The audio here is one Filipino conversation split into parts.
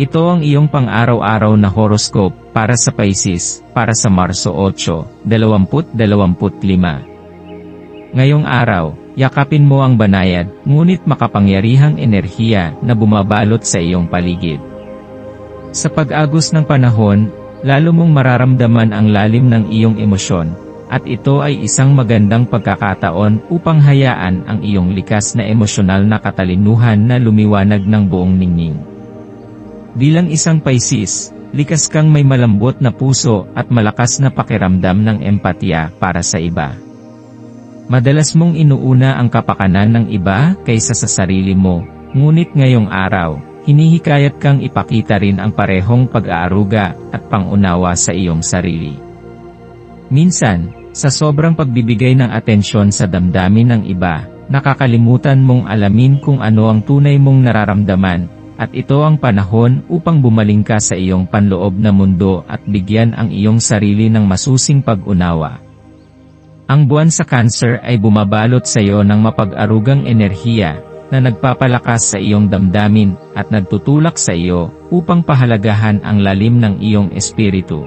Ito ang iyong pang-araw-araw na horoscope para sa Pisces, para sa Marso 8, 2025. Ngayong araw, yakapin mo ang banayad, ngunit makapangyarihang enerhiya na bumabalot sa iyong paligid. Sa pag-agos ng panahon, lalo mong mararamdaman ang lalim ng iyong emosyon, at ito ay isang magandang pagkakataon upang hayaan ang iyong likas na emosyonal na katalinuhan na lumiwanag ng buong ningning. Bilang isang Pisces, likas kang may malambot na puso at malakas na pakiramdam ng empatya para sa iba. Madalas mong inuuna ang kapakanan ng iba kaysa sa sarili mo, ngunit ngayong araw, hinihikayat kang ipakita rin ang parehong pag-aaruga at pangunawa sa iyong sarili. Minsan, sa sobrang pagbibigay ng atensyon sa damdamin ng iba, nakakalimutan mong alamin kung ano ang tunay mong nararamdaman at ito ang panahon upang bumaling ka sa iyong panloob na mundo at bigyan ang iyong sarili ng masusing pag-unawa. Ang buwan sa cancer ay bumabalot sa iyo ng mapag-arugang enerhiya na nagpapalakas sa iyong damdamin at nagtutulak sa iyo upang pahalagahan ang lalim ng iyong espiritu.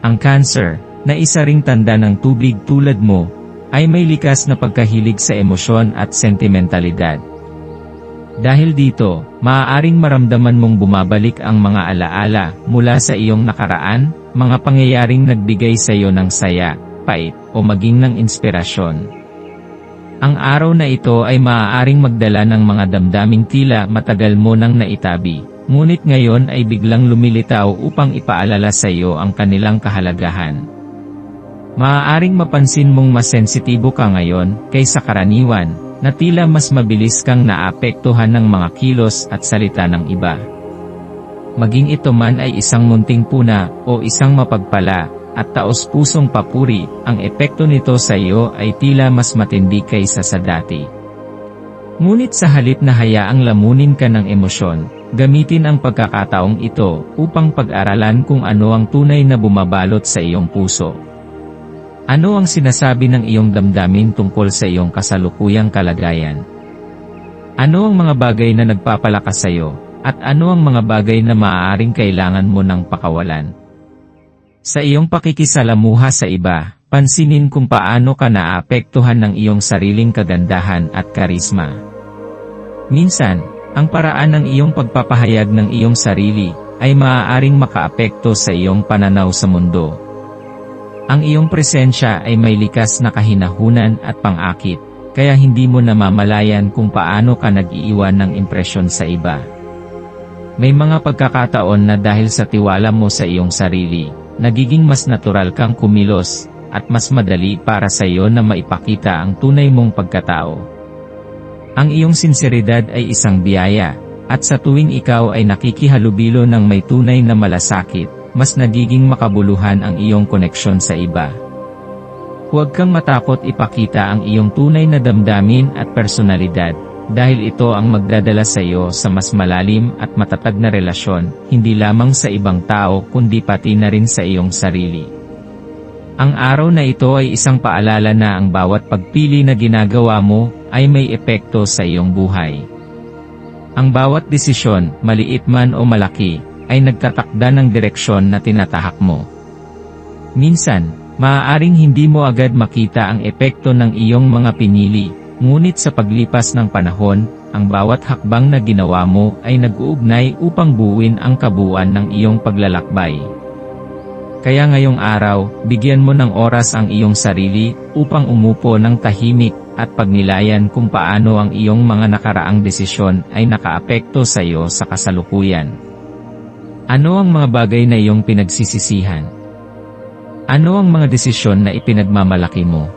Ang cancer, na isa ring tanda ng tubig tulad mo, ay may likas na pagkahilig sa emosyon at sentimentalidad. Dahil dito, maaaring maramdaman mong bumabalik ang mga alaala mula sa iyong nakaraan, mga pangyayaring nagbigay sa iyo ng saya, pait, o maging ng inspirasyon. Ang araw na ito ay maaaring magdala ng mga damdaming tila matagal mo nang naitabi, ngunit ngayon ay biglang lumilitaw upang ipaalala sa iyo ang kanilang kahalagahan. Maaaring mapansin mong mas sensitibo ka ngayon kaysa karaniwan, na tila mas mabilis kang naapektuhan ng mga kilos at salita ng iba. Maging ito man ay isang munting puna o isang mapagpala at taos-pusong papuri, ang epekto nito sa iyo ay tila mas matindi kaysa sa dati. Ngunit sa halip na hayaang lamunin ka ng emosyon, gamitin ang pagkakataong ito upang pag-aralan kung ano ang tunay na bumabalot sa iyong puso. Ano ang sinasabi ng iyong damdamin tungkol sa iyong kasalukuyang kalagayan? Ano ang mga bagay na nagpapalakas sa iyo, at ano ang mga bagay na maaaring kailangan mo ng pakawalan? Sa iyong pakikisalamuha sa iba, pansinin kung paano ka naapektuhan ng iyong sariling kagandahan at karisma. Minsan, ang paraan ng iyong pagpapahayag ng iyong sarili, ay maaaring makaapekto sa iyong pananaw sa mundo, ang iyong presensya ay may likas na kahinahunan at pangakit, kaya hindi mo namamalayan kung paano ka nag-iiwan ng impresyon sa iba. May mga pagkakataon na dahil sa tiwala mo sa iyong sarili, nagiging mas natural kang kumilos, at mas madali para sa iyo na maipakita ang tunay mong pagkatao. Ang iyong sinseridad ay isang biyaya, at sa tuwing ikaw ay nakikihalubilo ng may tunay na malasakit, mas nagiging makabuluhan ang iyong koneksyon sa iba. Huwag kang matakot ipakita ang iyong tunay na damdamin at personalidad, dahil ito ang magdadala sa iyo sa mas malalim at matatag na relasyon, hindi lamang sa ibang tao kundi pati na rin sa iyong sarili. Ang araw na ito ay isang paalala na ang bawat pagpili na ginagawa mo ay may epekto sa iyong buhay. Ang bawat desisyon, maliit man o malaki, ay nagtatakda ng direksyon na tinatahak mo. Minsan, maaaring hindi mo agad makita ang epekto ng iyong mga pinili, ngunit sa paglipas ng panahon, ang bawat hakbang na ginawa mo ay nag-uugnay upang buuin ang kabuuan ng iyong paglalakbay. Kaya ngayong araw, bigyan mo ng oras ang iyong sarili upang umupo ng tahimik at pagnilayan kung paano ang iyong mga nakaraang desisyon ay nakaapekto sa iyo sa kasalukuyan. Ano ang mga bagay na iyong pinagsisisihan? Ano ang mga desisyon na ipinagmamalaki mo?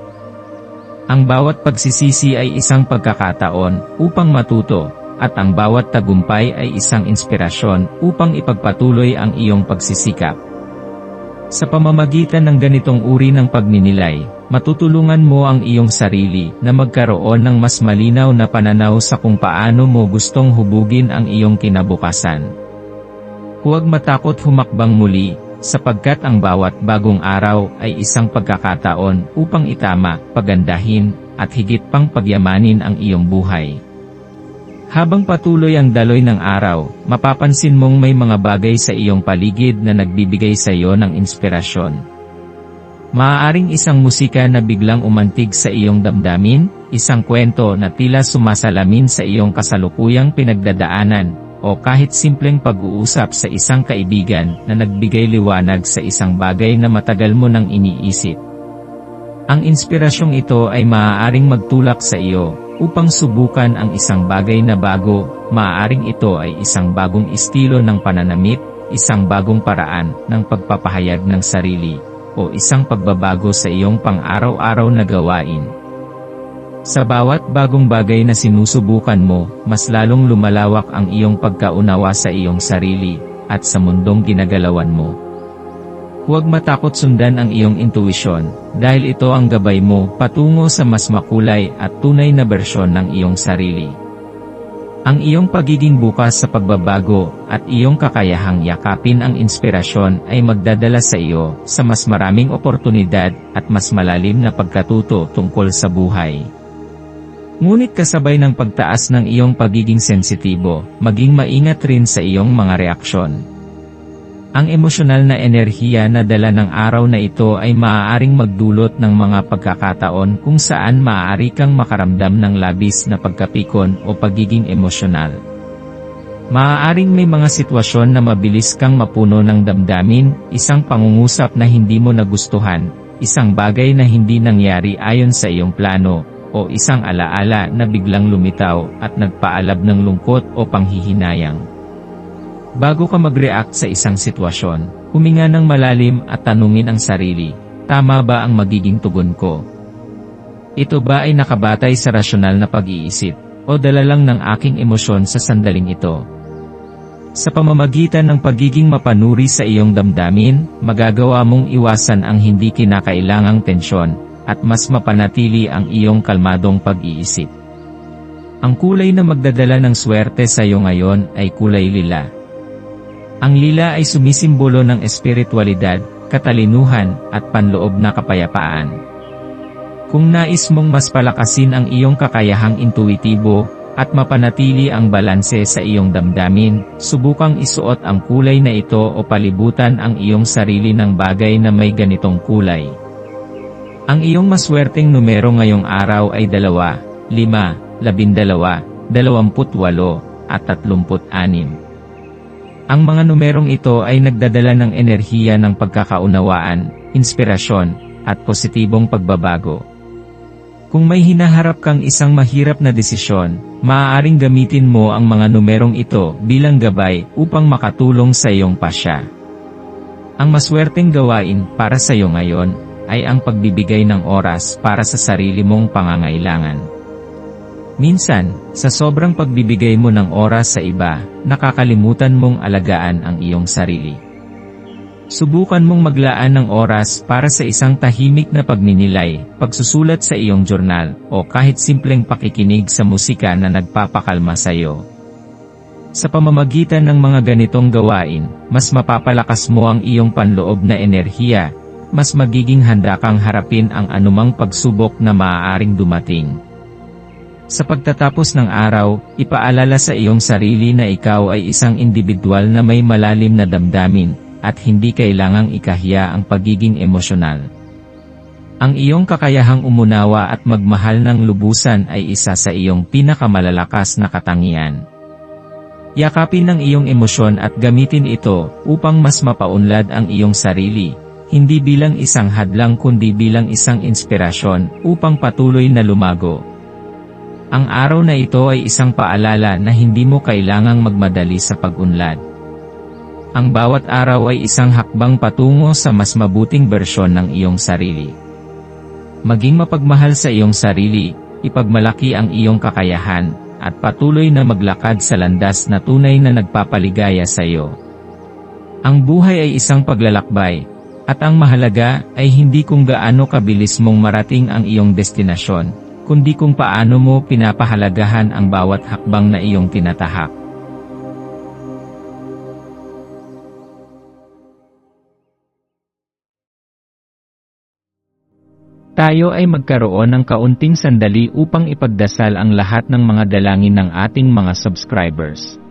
Ang bawat pagsisisi ay isang pagkakataon upang matuto, at ang bawat tagumpay ay isang inspirasyon upang ipagpatuloy ang iyong pagsisikap. Sa pamamagitan ng ganitong uri ng pagninilay, matutulungan mo ang iyong sarili na magkaroon ng mas malinaw na pananaw sa kung paano mo gustong hubugin ang iyong kinabukasan. Huwag matakot humakbang muli, sapagkat ang bawat bagong araw ay isang pagkakataon upang itama, pagandahin, at higit pang pagyamanin ang iyong buhay. Habang patuloy ang daloy ng araw, mapapansin mong may mga bagay sa iyong paligid na nagbibigay sa iyo ng inspirasyon. Maaaring isang musika na biglang umantig sa iyong damdamin, isang kwento na tila sumasalamin sa iyong kasalukuyang pinagdadaanan, o kahit simpleng pag-uusap sa isang kaibigan na nagbigay liwanag sa isang bagay na matagal mo nang iniisip. Ang inspirasyong ito ay maaaring magtulak sa iyo, upang subukan ang isang bagay na bago, maaaring ito ay isang bagong estilo ng pananamit, isang bagong paraan ng pagpapahayag ng sarili, o isang pagbabago sa iyong pang-araw-araw na gawain. Sa bawat bagong bagay na sinusubukan mo, mas lalong lumalawak ang iyong pagkaunawa sa iyong sarili, at sa mundong ginagalawan mo. Huwag matakot sundan ang iyong intuisyon, dahil ito ang gabay mo patungo sa mas makulay at tunay na bersyon ng iyong sarili. Ang iyong pagiging bukas sa pagbabago at iyong kakayahang yakapin ang inspirasyon ay magdadala sa iyo sa mas maraming oportunidad at mas malalim na pagkatuto tungkol sa buhay. Ngunit kasabay ng pagtaas ng iyong pagiging sensitibo, maging maingat rin sa iyong mga reaksyon. Ang emosyonal na enerhiya na dala ng araw na ito ay maaaring magdulot ng mga pagkakataon kung saan maaari kang makaramdam ng labis na pagkapikon o pagiging emosyonal. Maaaring may mga sitwasyon na mabilis kang mapuno ng damdamin, isang pangungusap na hindi mo nagustuhan, isang bagay na hindi nangyari ayon sa iyong plano, o isang alaala na biglang lumitaw at nagpaalab ng lungkot o panghihinayang. Bago ka mag-react sa isang sitwasyon, huminga ng malalim at tanungin ang sarili, tama ba ang magiging tugon ko? Ito ba ay nakabatay sa rasyonal na pag-iisip, o dala lang ng aking emosyon sa sandaling ito? Sa pamamagitan ng pagiging mapanuri sa iyong damdamin, magagawa mong iwasan ang hindi kinakailangang tensyon, at mas mapanatili ang iyong kalmadong pag-iisip. Ang kulay na magdadala ng swerte sa iyo ngayon ay kulay lila. Ang lila ay sumisimbolo ng espiritualidad, katalinuhan, at panloob na kapayapaan. Kung nais mong mas palakasin ang iyong kakayahang intuitibo, at mapanatili ang balanse sa iyong damdamin, subukang isuot ang kulay na ito o palibutan ang iyong sarili ng bagay na may ganitong kulay. Ang iyong maswerteng numero ngayong araw ay 2, 5, 12, 28, at 36. Ang mga numerong ito ay nagdadala ng enerhiya ng pagkakaunawaan, inspirasyon, at positibong pagbabago. Kung may hinaharap kang isang mahirap na desisyon, maaaring gamitin mo ang mga numerong ito bilang gabay upang makatulong sa iyong pasya. Ang maswerteng gawain para sa iyo ngayon ay ang pagbibigay ng oras para sa sarili mong pangangailangan. Minsan, sa sobrang pagbibigay mo ng oras sa iba, nakakalimutan mong alagaan ang iyong sarili. Subukan mong maglaan ng oras para sa isang tahimik na pagninilay, pagsusulat sa iyong journal, o kahit simpleng pakikinig sa musika na nagpapakalma sa iyo. Sa pamamagitan ng mga ganitong gawain, mas mapapalakas mo ang iyong panloob na enerhiya, mas magiging handa kang harapin ang anumang pagsubok na maaaring dumating. Sa pagtatapos ng araw, ipaalala sa iyong sarili na ikaw ay isang individual na may malalim na damdamin, at hindi kailangang ikahiya ang pagiging emosyonal. Ang iyong kakayahang umunawa at magmahal ng lubusan ay isa sa iyong pinakamalalakas na katangian. Yakapin ang iyong emosyon at gamitin ito upang mas mapaunlad ang iyong sarili, hindi bilang isang hadlang kundi bilang isang inspirasyon upang patuloy na lumago. Ang araw na ito ay isang paalala na hindi mo kailangang magmadali sa pag-unlad. Ang bawat araw ay isang hakbang patungo sa mas mabuting bersyon ng iyong sarili. Maging mapagmahal sa iyong sarili, ipagmalaki ang iyong kakayahan, at patuloy na maglakad sa landas na tunay na nagpapaligaya sa iyo. Ang buhay ay isang paglalakbay, at ang mahalaga ay hindi kung gaano kabilis mong marating ang iyong destinasyon, kundi kung paano mo pinapahalagahan ang bawat hakbang na iyong tinatahak. Tayo ay magkaroon ng kaunting sandali upang ipagdasal ang lahat ng mga dalangin ng ating mga subscribers,